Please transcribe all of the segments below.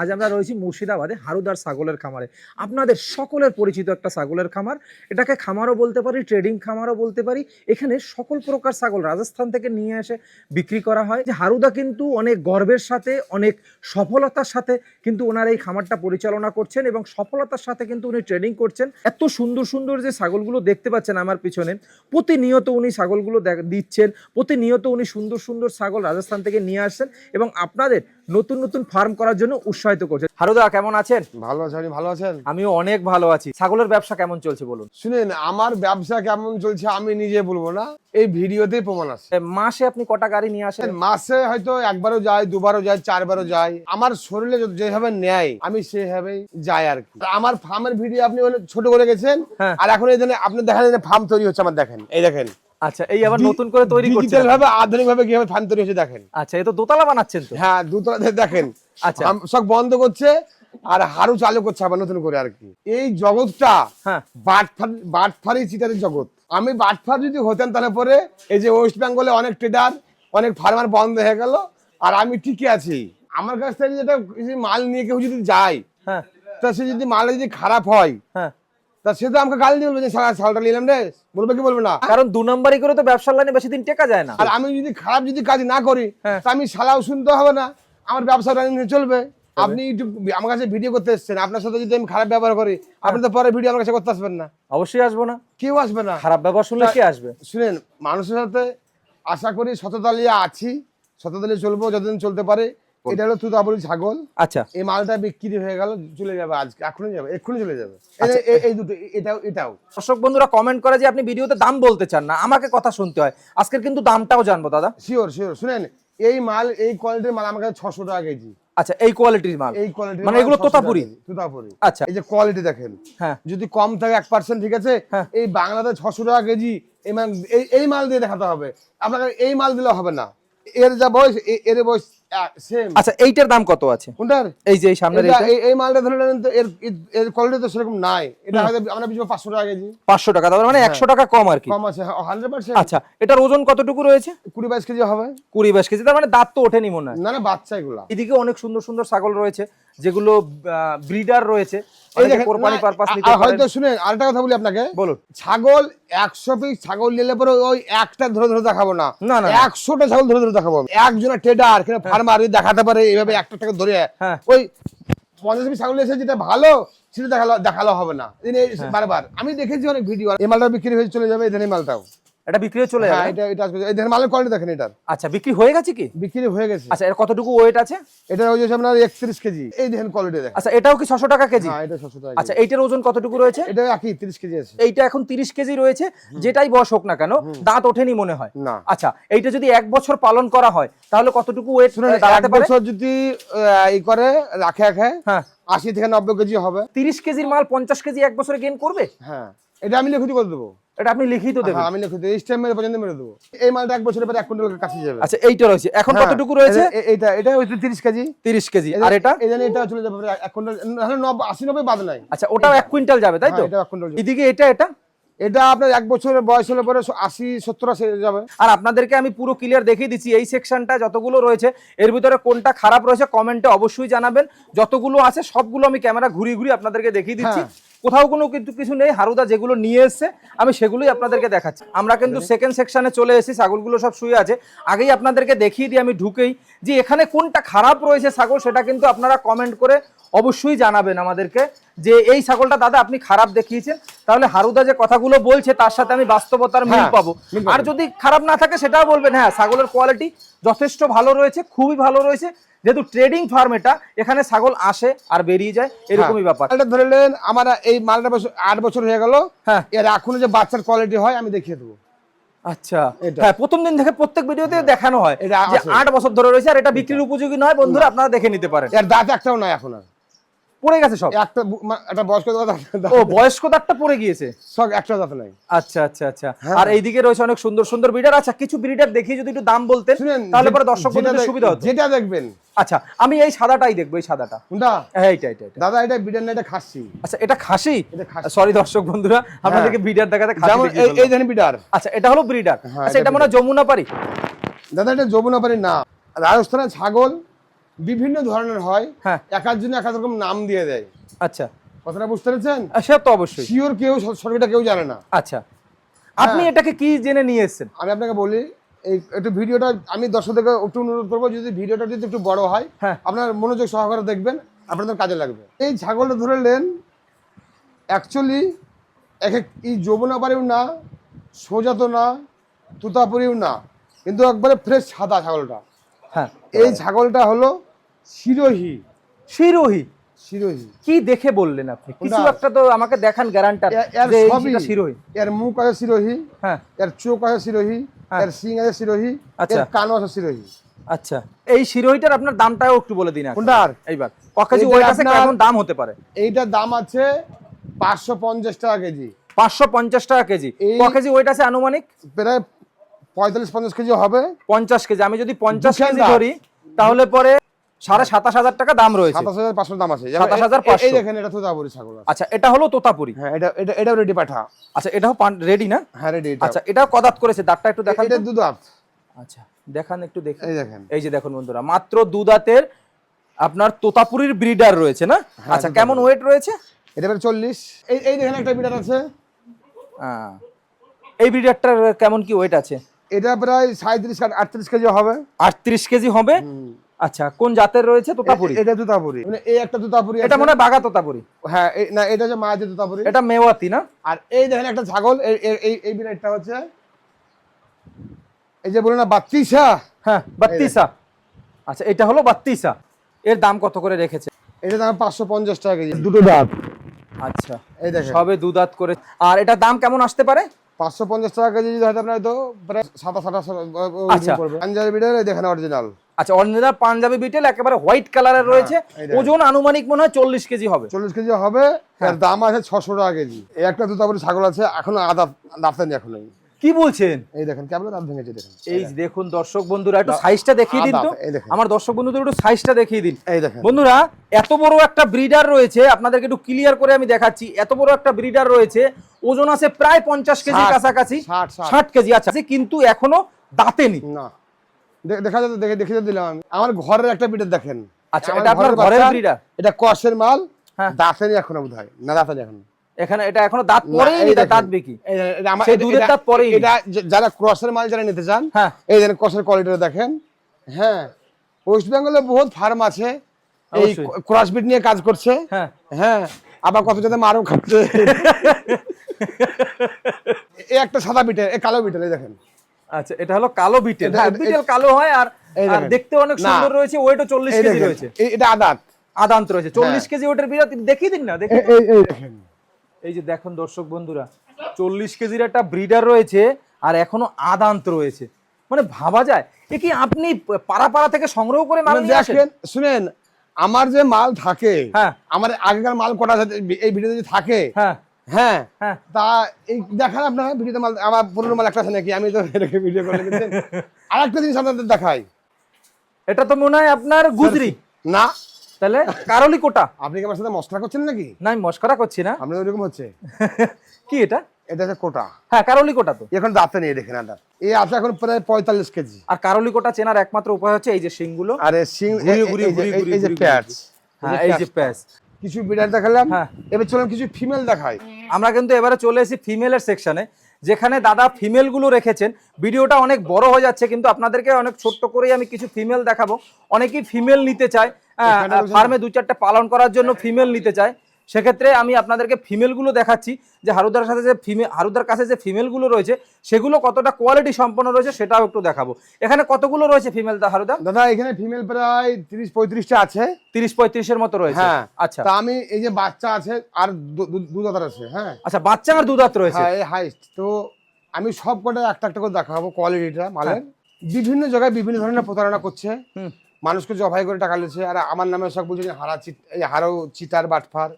আজ আমরা রয়েছি মুর্শিদাবাদে হারুদার ছাগলের খামারে। আপনাদের সকলের পরিচিত একটা ছাগলের খামার। এটাকে খামারও বলতে পারি ট্রেডিং খামারও বলতে পারি। এখানে সকল প্রকার ছাগল রাজস্থান থেকে নিয়ে এসে বিক্রি করা হয়। যে হারুদা কিন্তু অনেক গর্বের সাথে, অনেক সফলতার সাথে কিন্তু ওনার এই খামারটা পরিচালনা করছেন এবং সফলতার সাথে কিন্তু উনি ট্রেডিং করছেন। এত সুন্দর সুন্দর যে ছাগলগুলো দেখতে পাচ্ছেন আমার পিছনে, প্রতিনিয়ত উনি ছাগলগুলো দিচ্ছেন, প্রতিনিয়ত উনি সুন্দর সুন্দর ছাগল রাজস্থান থেকে নিয়ে আসছেন এবং আপনাদের নতুন নতুন ফার্ম করার জন্য উৎসাহিত করছেন হারুদা কেমন আছেন? ভালো আছে আপনি ভালো আছেন? আমিও অনেক ভালো আছি। ছাগলের ব্যবসা কেমন চলছে বলুন? শুনেন আমার ব্যবসা কেমন চলছে আমি নিজে বলব না এই ভিডিওতেই প্রমাণ আছে। মাসে আপনি কটা গাড়ি নিয়ে আসেন? মাসে হয়তো একবারও যাই দুবারও যাই চারবারও যাই আমার শরীরে যেভাবে নেয় আমি সেভাবেই যাই আর কি। আমার ফার্মের ভিডিও আপনি ছোট করে গেছেন হ্যাঁ। আর এখন এই আপনি দেখেন ফার্ম তৈরি হচ্ছে আমার দেখেন। এই দেখেন। আচ্ছা এই আবার নতুন করে তৈরি করছেন ডিজিটাল ভাবে আধুনিক ভাবে কীভাবে ফার্ম তৈরি হচ্ছে দেখেন। আচ্ছা এ তো দোতলা বানাচ্ছেন তো? হ্যাঁ দুতলা দেখেন। আচ্ছা। সব বন্ধ করছে আর হারু চালু করছে আবার নতুন করে আর কি। এই জগৎটা হ্যাঁ। বাটফার বাটফারি চিটারের জগৎ। আমি বাটফার যদি হতেন তাহলে পরে এই যে ওয়েস্ট বেঙ্গলে অনেক ট্রেডার অনেক ফার্মার বন্ধ হয়ে গেল আর আমি ঠিকই আছি। আমার কাছ থেকে যেটা মাল নিয়ে কেউ যদি যায় হ্যাঁ। তা সে যদি মাল যদি খারাপ হয় হ্যাঁ। তা সে তো আমাকে গালি দিয়ে বলবে যে সালা সালটা নিলাম রে। বলবে কি বলবে না? কারণ দু নম্বরই করে তো ব্যবসার লাইনে বেশি দিন টেকা যায় না। আর আমি যদি খারাপ যদি কাজ না করি হ্যাঁ। তা আমি সালাও শুনতে হবে না। আমার ব্যবসা রানিং চলবে। আপনি ইউটিউব আমার কাছে ভিডিও করতে এসেছেন। আপনার সাথে যদি আমি খারাপ ব্যবহার করি আপনি তো পরে ভিডিও আমার কাছে করতে আসবেন না। অবশ্যই আসব না। কেউ আসবে না। খারাপ ব্যবহার শুনলে কে আসবে? শুনেন মানুষের সাথে আশা করি সততালিয়া আছি। সততালিয়া চলবো যতদিন চলতে পারে। এটা হলো তুতাবলি ছাগল। আচ্ছা। এই মালটা বিক্রি হয়ে গেল চলে যাবে আজকে এখনই যাবে এক্ষুনি চলে যাবে। এই- আচ্ছা। দুটো এটাও এটাও। দর্শক বন্ধুরা কমেন্ট করে যে আপনি ভিডিওতে দাম বলতে চান না আমাকে কথা শুনতে হয়। আজকের কিন্তু দামটাও জানব দাদা। শিওর শিওর শুনেন এই মাল এই কোয়ালিটির মাল আমার কাছে ছশো টাকা কেজি। আচ্ছা এই কোয়ালিটির মাল? এই কোয়ালিটি মানে এগুলো তোতাপুরি? তোতাপুরি। আচ্ছা। এই যে কোয়ালিটি দেখেন হ্যাঁ। যদি কম থাকে এক পার্সেন্ট ঠিক আছে? হ্যাঁ। এই বাংলাদেশ ছশো টাকা কেজি এই মাল এই মাল দিয়ে দেখাতে হবে। আপনাকে এই মাল দিলে হবে না। এর যা বয়স এর বয়স আচ্ছা এইটার দাম কত আছে? কোনটার এই যে এই সামনের এই মালটা ধরে নেন তো এর এর- কোয়ালিটি তো সেরকম নাই। এটা আমরা বিচবো পাঁচশো টাকা কেজি। পাঁচশো টাকা তার মানে একশো টাকা কম আর কি। কম আছে হান্ড্রেড পার্সেন্ট আচ্ছা এটার ওজন কতটুকু রয়েছে? কুড়ি বাইশ কেজি হবে। কুড়ি বাইশ কেজি তার মানে দাঁত তো ওঠেনি মনে হয়। না না বাচ্চা এগুলা। এদিকে অনেক সুন্দর সুন্দর ছাগল রয়েছে যেগুলো ব্রিডার রয়েছে। কোরবানি পারপাস নিতে হয়তো শুনেন আরেকটা কথা বলি আপনাকে। বলুন। ছাগল একশো পিস ছাগল নিলে পরে ওই একটা ধরে ধরে দেখাবো না। না, না, না। একশোটা ছাগল ধরে ধরে দেখাবো একজনের ট্রেডার কিংবা ফার্মার দেখাতে পারে এইভাবে একটা টাকা ধরে হ্যাঁ। ওই পঞ্চাশ ছাগল এসে যেটা ভালো সেটা দেখাল দেখাল হবে না হ্যাঁ। বারবার আমি দেখেছি অনেক ভিডিও এই মালটা বিক্রি হয়ে চলে যাবে এখানে মালটাও এটা বিক্রি হয়ে চলে হ্যাঁ যাবে? এটা এটা আসবে। এই ধরনের মালের কোয়ালিটি দেখেন এটার। আচ্ছা বিক্রি হয়ে গেছে কি? বিক্রি হয়ে গেছে। আচ্ছা এর কতটুকু ওয়েট আছে? এটা যাচ্ছে আপনার একত্রিশ কেজি। এই দেখেন কোয়ালিটি দেখেন। আচ্ছা এটাও কি ছশো টাকা কেজি? হ্যাঁ এটা ছশো টাকা আচ্ছা এইটার ওজন কতটুকু রয়েছে? এটা একই তিরিশ কেজি আছে। এইটা এখন তিরিশ কেজি রয়েছে যেটাই বয়স হোক না কেন দাঁত ওঠেনি মনে হয়। না। আচ্ছা এইটা যদি এক বছর পালন করা হয় তাহলে কতটুকু ওয়েট দাঁড়াতে পারে? বছর যদি আহ, ই করে রাখে রাখে হ্যাঁ। আশি থেকে নব্বই কেজি হবে। তিরিশ কেজির মাল পঞ্চাশ কেজি এক বছরে গেন করবে? হ্যাঁ। এটা আমি লিখিত করে দেবো। এটা আপনি লিখিত দেবেন। হ্যাঁ আমি লিখিত এই স্টেম মেরে পর্যন্ত মেরে দেবো। এই মালটা এক বছরের পরে এক কুইন্টাল কাছে যাবে। আচ্ছা এইটা রয়েছে। এখন হ্যাঁ, কতটুকু রয়েছে? এ- এ- এইটা এটা হচ্ছে তিরিশ কেজি। তিরিশ কেজি। আর এটা? জন্য এটা চলে যাবে এক কুইন্টাল। নব্বই আশি নব্বই বাদ নাই। আচ্ছা ওটাও এক কুইন্টাল যাবে তাই তো? হ্যাঁ, এটা এক কুইন্টাল এদিকে এটা এটা? এটা আপনার এক বছরের বয়স হলে পরে আশি সত্তর আশি যাবে। আর আপনাদেরকে আমি পুরো ক্লিয়ার দেখিয়ে দিচ্ছি এই সেকশনটা যতগুলো রয়েছে এর ভিতরে কোনটা খারাপ রয়েছে কমেন্টে অবশ্যই জানাবেন। যতগুলো আছে সবগুলো আমি ক্যামেরা ঘুরিয়ে ঘুরিয়ে আপনাদেরকে দেখিয়ে দিচ্ছি। কোথাও কোনো কিন্তু কিছু নেই হারুদা যেগুলো নিয়ে এসছে আমি সেগুলোই আপনাদেরকে দেখাচ্ছি। আমরা কিন্তু সেকেন্ড সেকশনে চলে এসেছি ছাগলগুলো সব শুয়ে আছে। আগেই আপনাদেরকে দেখিয়ে দিই আমি ঢুকেই যে এখানে কোনটা খারাপ রয়েছে ছাগল সেটা কিন্তু আপনারা কমেন্ট করে অবশ্যই জানাবেন আমাদেরকে যে এই ছাগলটা দাদা আপনি খারাপ দেখিয়েছেন। তাহলে হারুদা যে কথাগুলো বলছে তার সাথে আমি বাস্তবতার মিল হ্যাঁ, পাবো। আর যদি খারাপ না থাকে সেটাও বলবেন। হ্যাঁ ছাগলের কোয়ালিটি যথেষ্ট ভালো রয়েছে খুবই ভালো রয়েছে। যেহেতু ট্রেডিং ফার্ম এটা এখানে ছাগল আসে আর বেরিয়ে যায় এরকমই ব্যাপার। এটা ধরে নেন আমার এই মালটা বছর আট বছর হয়ে গেল। হ্যাঁ। এর এখনও যে বাচ্চার কোয়ালিটি হয় আমি দেখিয়ে দেবো। আচ্ছা। হ্যাঁ প্রথম দিন থেকে প্রত্যেক ভিডিওতে দেখানো হয় এটা যে আট বছর ধরে রয়েছে আর এটা বিক্রির উপযোগী নয় বন্ধুরা আপনারা দেখে নিতে পারেন। এর দাঁত একটাও নয় এখন আর। পড়ে গেছে সব? একটা একটা বয়স্ক ও বয়স্ক দাঁতটা পড়ে গিয়েছে। সব একটা দাঁত নাই। আচ্ছা আচ্ছা আচ্ছা। হ্যাঁ। আর এইদিকে রয়েছে অনেক সুন্দর সুন্দর ব্রিডার আচ্ছা কিছু ব্রিডার দেখিয়ে যদি একটু দাম বলতেন তাহলে পরে দর্শক বন্ধুদের সুবিধা হতো। যেটা দেখবেন। আচ্ছা আমি এই সাদাটাই দেখব এই সাদাটা। কোনটা? হ্যাঁ এইটা এইটা। দাদা এটা বিডার না এটা খাসি। আচ্ছা এটা খাসি? সরি দর্শক বন্ধুরা আপনাদেরকে ব্রিডার দেখাতে খাসি যেমন এই ধরনের বিডার আচ্ছা এটা হলো ব্রিডার হ্যাঁ, আচ্ছা এটা এটা মনে হয় যমুনা পারি দাদা এটা যমুনা পারি না রাজস্থানের ছাগল। বিভিন্ন ধরনের হয়। হ্যাঁ। এক একজন এক রকম নাম দিয়ে দেয়। আচ্ছা। কথাটা বুঝতে পেরেছেন? সে তো অবশ্যই। শিওর কেউ সঠিকটা কেউ জানে না। আচ্ছা। আপনি হ্যাঁ। এটাকে কি জেনে নিয়ে এসেছেন? আমি আপনাকে বলি এই একটু ভিডিওটা আমি দর্শকদেরকে একটু অনুরোধ করব যদি ভিডিওটা যদি একটু বড় হয় হ্যাঁ। আপনার মনোযোগ সহকারে দেখবেন আপনাদের কাজে লাগবে। এই ছাগলটা ধরে নেন অ্যাকচুয়ালি এক এক এই যৌবনাবাড়িও না সোজা তো না তুতাপুরিও না কিন্তু একবারে ফ্রেশ সাদা ছাগলটা। হ্যাঁ। এই ছাগলটা হলো শিরোহী। শিরোহী? শিরোহী। কি দেখে বললেন আপনি? কিছু একটা তো আমাকে দেখান গ্যারান্টার যে সবই। শিরোহী। এর মুখ আছে শিরোহী হ্যাঁ। এর চোখ আছে শিরোহী হ্যাঁ। এর সিং আছে শিরোহী আচ্ছা। এর কানও আছে শিরোহী। আচ্ছা। এই শিরোহিটার আপনার দামটাও একটু বলে দিন। কোনটার এইবার। ককাজি এইটা ওয়েট আছে আপনার- কেমন দাম হতে পারে? এইটার দাম আছে পাঁচশো পঞ্চাশ টাকা কেজি। পাঁচশো পঞ্চাশ টাকা কেজি। ক কেজি ওয়েট আছে আনুমানিক? প্রায় পঁয়তাল্লিশ পঞ্চাশ কেজি হবে। পঞ্চাশ কেজি। আমি যদি পঞ্চাশ কেজি। ধরি তাহলে পরে সাড়ে সাতাশ হাজার টাকা দাম রয়েছে। সাতাশ হাজার পাঁচশো দাম আছে। যেমন 27,500 এই- দেখেন এটা তো দাবরি ছাগল আচ্ছা এটা হলো তোতাপুরি? হ্যাঁ এটা এটা এটাও রেডি পাঠা। আচ্ছা এটাও রেডি না? হ্যাঁ রেডি আচ্ছা এটাও কদাত করেছে দাঁতটা একটু দেখান এটা তো। দুধ আচ্ছা দেখান একটু দেখি। এই দেখেন। এই যে দেখুন বন্ধুরা মাত্র দু দাঁতের আপনার তোতাপুরির ব্রিডার রয়েছে না? আচ্ছা কেমন ওয়েট রয়েছে? এটা চল্লিশ। এই এই দেখেন একটা বিটার আছে। আহ, এই ব্রিডারটার কেমন কি ওয়েট আছে? এটা প্রায় সাঁত্রিশ আটত্রিশ কেজি হবে। আটত্রিশ কেজি হবে? আচ্ছা কোন জাতের রয়েছে তোতাপুরি? এটা দুতাপুরি মানে এই একটা দুতাপুরি এটা। মনে হয় বাঘা তোতাপুরি। হ্যাঁ এই- না এটা হচ্ছে মাঝে দুতাপুরি এটা মেওয়াতি না? আর এই দেখেন একটা ছাগল এই- এই- বিড়ালটা হচ্ছে এই যে বলে না বাত্তিসা? হ্যাঁ বাত্তিসা। আচ্ছা এটা হলো বাত্তিসা। এর দাম কত করে রেখেছে? এটা দাম পাঁচশো পঞ্চাশ টাকা কেজি। দুটো দাঁত। আচ্ছা এই দেখেন। সবে দু দাঁত করে। আর এটার দাম কেমন আসতে পারে? পাঁচশো পঞ্চাশ টাকা কেজি যদি হয়তো আপনার তো প্রায় সাতাশ আঠাশ আচ্ছা। পড়বে। পাঞ্জাবি বিড়াল এই দেখেন অরিজিনাল আচ্ছা অরিজিনাল পাঞ্জাবি বিটেল একেবারে হোয়াইট কালারের রয়েছে। হ্যাঁ, দেখেন। ওজন আনুমানিক মনে হয় চল্লিশ কেজি হবে। চল্লিশ কেজি হবে হ্যাঁ। এর দাম আছে ছশো টাকা কেজি। একটা দুতাপুরি ছাগল আছে এখনও আদা দাঁতনি এখনও। কি বলছেন? এই দেখেন কেমন দাঁত ভেঙেছে দেখেন। এই দেখুন। দর্শক বন্ধুরা একটু সাইজটা দেখিয়ে দিন তো। আমার দর্শক বন্ধুদের একটু সাইজটা দেখিয়ে দিন। এই দেখেন। বন্ধুরা এত বড় একটা ব্রিডার রয়েছে আপনাদেরকে একটু ক্লিয়ার করে আমি দেখাচ্ছি এত বড় একটা ব্রিডার রয়েছে ওজন আছে প্রায় পঞ্চাশ কেজি কাছাকাছি। ষাট, কেজি আচ্ছা। কিন্তু এখনও দাঁতেনি। না। দেখা যাচ্ছে দেখে দেখে দিলাম আমি। আমার ঘরের একটা বিটের দেখেন। আচ্ছা, এটা আপনার ঘরের breeder? এটা কষের মাল হ্যাঁ। এখনও হয় না এখন। এখানে এটা এখনও দাঁত পরেই নি দাঁত বিকি? যে- সেই দুধের দাঁত পরেই এটা যারা ক্রসের মাল যারা নিতে চান হ্যাঁ। এই দেখেন ক্রসের কোয়ালিটিটা দেখেন। হ্যাঁ ওয়েস্ট বেঙ্গলে বহুত ফার্ম আছে। এই ক্রস বিট নিয়ে কাজ করছে। হ্যাঁ। হ্যাঁ আবার কত যাতে মারও খাচ্ছে। এই একটা সাদা বিটের এই কালো বিটের এই দেখেন। আচ্ছা এটা হলো কালো বিটেল। হ্যাঁ বিটেল কালো হয় আর আর দেখতে অনেক সুন্দর রয়েছে ওয়েটও চল্লিশ কেজি রয়েছে। এটা আদাত। আদান্ত রয়েছে চল্লিশ হ্যাঁ। কেজি ওয়েটের বিরাট দেখিয়ে দিন না দেখেন। এই যে দেখুন দর্শক বন্ধুরা চল্লিশ কেজির একটা ব্রিডার রয়েছে আর এখনও আদান্ত রয়েছে। মানে ভাবা যায় এ কি আপনি পাড়া পাড়া থেকে সংগ্রহ করে মাল নিয়ে আসেন? দেখেন শুনেন আমার যে মাল থাকে হ্যাঁ। আমার আগেকার মাল কটা এই ভিডিওতে থাকে হ্যাঁ। হ্যাঁ। হ্যাঁ। তা এই দেখান আপনার ভিডিওতে মাল আমার পুরনো মাল একটা আছে নাকি? আমি তো এটাকে ভিডিও করে রেখেছেন আর একটা জিনিস আপনাদের দেখাই। এটা তো মনে হয় আপনার গুজরি। না। তাহলে কারলি কোটা। আপনি কি আমার সাথে মশলা করছেন নাকি? না আমি মস্করা করছি না। আপনার ওইরকম হচ্ছে? কি এটা? এটা হচ্ছে কোটা। হ্যাঁ কারলি কোটা তো। এখন দাঁতে নিয়ে দেখেন এটা এই আছে এখন প্রায় পঁয়তাল্লিশ কেজি। আর কারলি কোটা চেনার একমাত্র উপায় হচ্ছে এই যে শিংগুলো। আরে সিং ঘুরিয়ে এই- যে- প্যাচ। হ্যাঁ এই যে প্যাচ। কিছু বিড়াল দেখালাম। হ্যাঁ। এবার চলুন কিছু ফিমেল দেখাই। আমরা কিন্তু এবারে চলে এসেছি ফিমেলের সেকশনে যেখানে দাদা ফিমেলগুলো রেখেছেন। ভিডিওটা অনেক বড় হয়ে যাচ্ছে কিন্তু আপনাদেরকে অনেক ছোট্ট করেই আমি কিছু ফিমেল দেখাবো। অনেকেই ফিমেল নিতে চায় ফার্মে দু চারটে পালন করার জন্য ফিমেল নিতে চায়। সেক্ষেত্রে আমি আপনাদেরকে ফিমেলগুলো দেখাচ্ছি যে হারুদার সাথে যে ফিমেল হারুদার কাছে যে ফিমেলগুলো রয়েছে সেগুলো কতটা কোয়ালিটি সম্পন্ন রয়েছে সেটাও একটু দেখাবো। এখানে কতগুলো রয়েছে ফিমেল হারুদা? দাদা এখানে ফিমেল প্রায় তিরিশ পঁয়ত্রিশটা আছে। তিরিশ পঁয়ত্রিশের মতো রয়েছে? হ্যাঁ। আচ্ছা। তা আমি এই যে বাচ্চা আছে আর দু- দু- দু আছে হ্যাঁ। আচ্ছা বাচ্চা আর দুধাত রয়েছে? হ্যাঁ হাইস্ট তো আমি সব কটা একটা একটা করে দেখাবো কোয়ালিটিটা মালের। বিভিন্ন জায়গায় বিভিন্ন ধরনের প্রতারণা করছে। মানুষকে জবাই করে টাকা লেছে আর আমার নামে সব বলছে হারা হারাও চিটার বাটফার।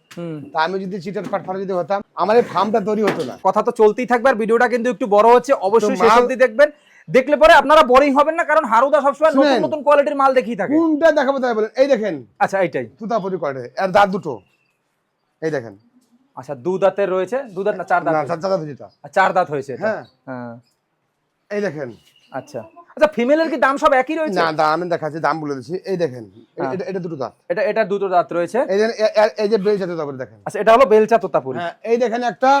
তা আমি যদি চিটার বাটফার যদি হতাম আমার এই ফার্মটা তৈরি হতো না। কথা তো চলতেই থাকবে আর ভিডিওটা কিন্তু একটু বড় হচ্ছে অবশ্যই শেষ অবধি দেখবেন। দেখলে পরে আপনারা বোরিং হবেন না কারণ হারুদা সবসময় নতুন নতুন কোয়ালিটির মাল দেখিয়ে থাকে। কোনটা দেখাবো তাই বলেন। এই দেখেন। আচ্ছা এইটাই। তুতাপুরি কোয়ালিটি আর দাঁত দুটো। এই দেখেন। আচ্ছা দু দাঁতের রয়েছে? দু দাঁত না চার দাঁত না চার দাঁত চার হয়েছে এটা। হ্যাঁ। হ্যাঁ। এই দেখেন। আচ্ছা। আচ্ছা ফিমেলের কি দাম সব একই রয়েছে? না দাম আমি দেখাচ্ছি দাম বলে দিচ্ছি। এই দেখেন হ্যাঁ। এটা এটা দুটো দাঁত। এটা এটা দুটো দাঁত রয়েছে। এই দেখেন এই যে বেল জাতীয় তারপরে দেখেন। আচ্ছা এটা হলো বেলচা তোতাপুরি হ্যাঁ এই দেখেন একটা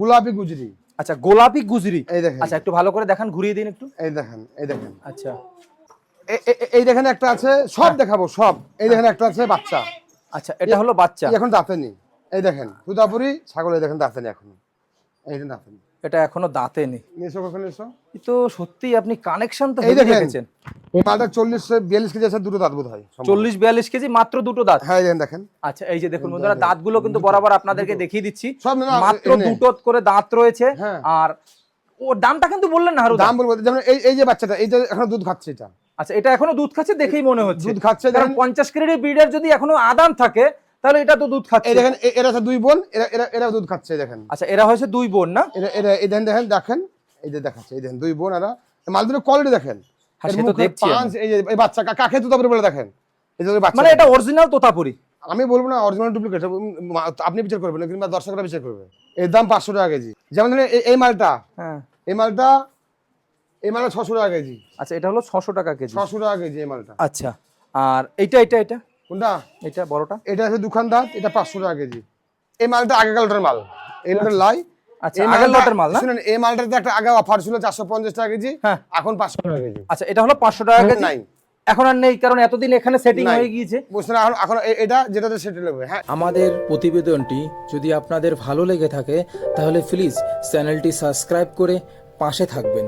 গোলাপি গুজরি। আচ্ছা গোলাপি গুজরি। এই দেখেন। আচ্ছা একটু ভালো করে দেখান ঘুরিয়ে দিন একটু। এই দেখেন এই দেখেন। আচ্ছা। এই দেখেন একটা আছে সব দেখাবো সব। এই দেখেন একটা আছে বাচ্চা। আচ্ছা এটা হলো বাচ্চা। এখন দাঁতে নেই এই দেখেন তুতাপুরি ছাগল এই দেখেন দাঁতে নেই এখনও। এই দেখেন দাঁতে নেই এটা এখনও দাঁতে নেই। এসো কখন এসো। তো সত্যি আপনি কানেকশন তো এই মালটা চল্লিশ বিয়াল্লিশ কেজি আছে দুটো দাঁত বোধ হয় চল্লিশ বিয়াল্লিশ কেজি মাত্র দুটো দাঁত। হ্যাঁ দেখেন আচ্ছা এই যে দেখুন বন্ধুরা দাঁতগুলো কিন্তু বরাবর আপনাদেরকে দেখিয়ে দিচ্ছি। মাত্র দুটো করে দাঁত রয়েছে। হ্যাঁ। আর দামটা কিন্তু বললেন না হারু দাম বলব যেমন এই এই যে বাচ্চাটা এইটা এখন দুধ খাচ্ছে এটা। আচ্ছা এটা এখনও দুধ খাচ্ছে দেখেই মনে হচ্ছে। দুধ খাচ্ছে পঞ্চাশ ক্রেডিট ব্রিডের যদি এখনও আদান থাকে তাহলে এটা তো দুধ খাচ্ছে। দেখেন এরা দুই বোন এরা এরা এরা দুধ খাচ্ছে দেখেন। আচ্ছা এরা হয়েছে দুই বোন না? এরা এরা এই দেখেন দেখেন দেখেন এই যে দেখাচ্ছে এই দেখেন দুই বোন এরা। মালদুরের কোয়ালিটি দেখেন। হ্যাঁ, এর সে তো দেখছি পাঁচ, এই যে এই বাচ্চা কা- কাকে তুতাপুরি বলে দেখেন? এই যে বাচ্চা মানে এটা অরিজিনাল তোতাপুরি। আমি বলব না অরিজিনাল ডুপ্লিকেট আপনি বিচার করবেন না কিংবা দর্শকরা বিচার করবে। এর দাম পাঁচশো টাকা কেজি। যেমন ধরেন এই- এই মালটা হ্যাঁ। এই মালটা এই মালটা ছশো টাকা কেজি। আচ্ছা এটা হলো ছশো টাকা কেজি। ছশো টাকা কেজি এই মালটা। আচ্ছা আর এইটা এটা এটা কোনটা? এটা বড়টা? এটা আছে দুখান দাঁত এটা পাঁচশো টাকা কেজি। এই মালটা আগেকার লটের মাল। এই লটের লাই। আচ্ছা এই আগের লটের মাল না? শুনেন এই মালটাতে একটা আগে অফার ছিল চারশো পঞ্চাশ টাকা কেজি হ্যাঁ। এখন পাঁচশো টাকা কেজি। আচ্ছা এটা হলো পাঁচশো টাকা কেজি? নাই। এখন আর নেই কারণ এতদিন এখানে সেটিং হয়ে গিয়েছে। বুঝছেন এখন এখন এটা যেটাতে সেটে নেবে হ্যাঁ। আমাদের প্রতিবেদনটি যদি আপনাদের ভালো লেগে থাকে তাহলে প্লিজ চ্যানেলটি সাবস্ক্রাইব করে পাশে থাকবেন।